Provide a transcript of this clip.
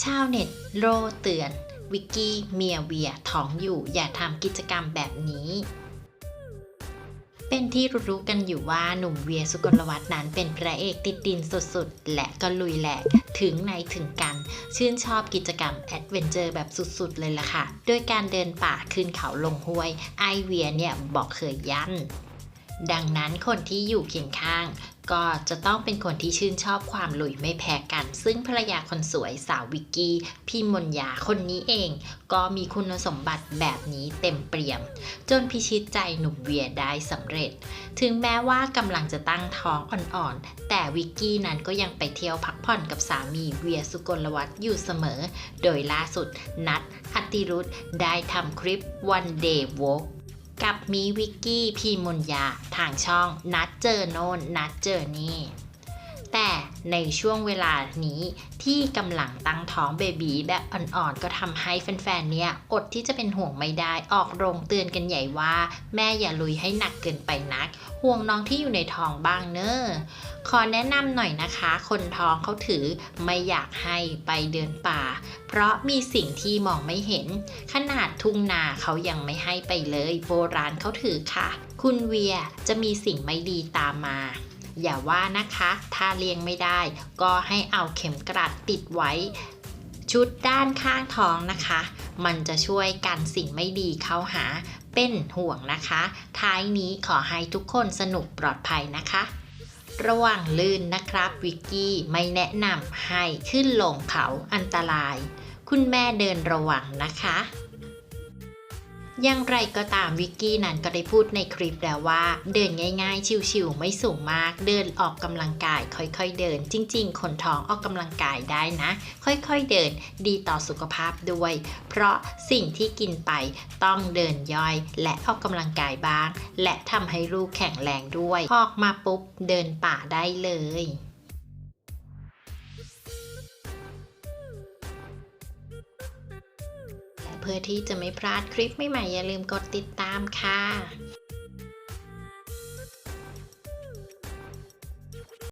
ชาวเน็ตโรเตือน วิกกี้เมียเวียท้องอยู่อย่าทำกิจกรรมแบบนี้ เป็นที่รู้กันอยู่ว่าหนุ่มเวียสุกลวัฒน์นั้นเป็นพระเอกติดดินสุดๆ และก็ลุยแหลกถึงในถึงกัน ชื่นชอบกิจกรรมแอดเวนเจอร์แบบสุดๆ เลยล่ะค่ะ โดยการเดินป่าขึ้นเขาลงห้วย ไอเวียเนี่ยบอกเคยยัน ดังนั้นคนที่อยู่เคียงข้าง ก็จะต้องเป็นคนที่ชื่นชอบความลุยไม่แพ้กัน ซึ่งภรรยาคนสวยสาววิกกี้พี่มนยาคนนี้เอง ก็มีคุณสมบัติแบบนี้เต็มเปี่ยม จนพิชิตใจหนุ่มเวียได้สำเร็จ ถึงแม้ว่ากำลังจะตั้งท้องอ่อนๆ แต่วิกกี้นั้นก็ยังไปเที่ยวพักผ่อนกับสามีเวียสุกลวัฒน์อยู่เสมอ โดยล่าสุดนัดอติรุธได้ทำคลิป One Day Walk กับมีวิกกี้พีมนยาทางช่องนัดเจอโน่นนัดเจอนี่ แต่ในช่วงเวลานี้ที่กำลังตั้งท้องเบบีแบบอ่อนๆ ก็ทำให้แฟนๆ เนี่ยอดที่จะเป็นห่วงไม่ได้ออกโรงเตือนกันใหญ่ว่า แม่อย่าลุยให้หนักเกินไปนัก ห่วงน้องที่อยู่ในท้องบ้างเนอะขอแนะนำหน่อยนะคะ คนท้องเขาถือไม่อยากให้ไปเดินป่า เพราะมีสิ่งที่มองไม่เห็น ขนาดทุ่งนาเขายังไม่ให้ไปเลย โบราณเขาถือค่ะ คุณเวียจะมีสิ่งไม่ดีตามมา อย่าว่านะคะ ถ้าเลี้ยงไม่ได้ ก็ให้เอาเข็มกลัดติดไว้ ชุดด้านข้างท้องนะคะ มันจะช่วยกันสิ่งไม่ดีเข้าหาเป็นห่วงนะคะ ท้ายนี้ขอให้ทุกคนสนุกปลอดภัยนะคะ ระว่างลื่นนะครับวิกกี้ไม่แนะนำให้ขึ้นลงเขาอันตราย คุณแม่เดินระวังนะคะ อย่างไรก็ตามวิกกี้นั้นก็ได้พูดในคลิปแล้วว่า เดินง่ายๆ ชิวๆไม่สูงมาก เดินออกกำลังกาย ค่อยๆ เดิน จริง ๆ คนท้องออกกำลังกายได้นะ ค่อยๆเดินดีต่อสุขภาพด้วย เพราะสิ่งที่กินไปต้องเดินย่อย และออกกำลังกายบ้าง และทำให้ลูกแข็งแรงด้วยพอออกมาปุ๊บเดินป่าได้เลย เพื่อที่จะไม่พลาดคลิปใหม่ๆอย่าลืมกดติดตามค่ะ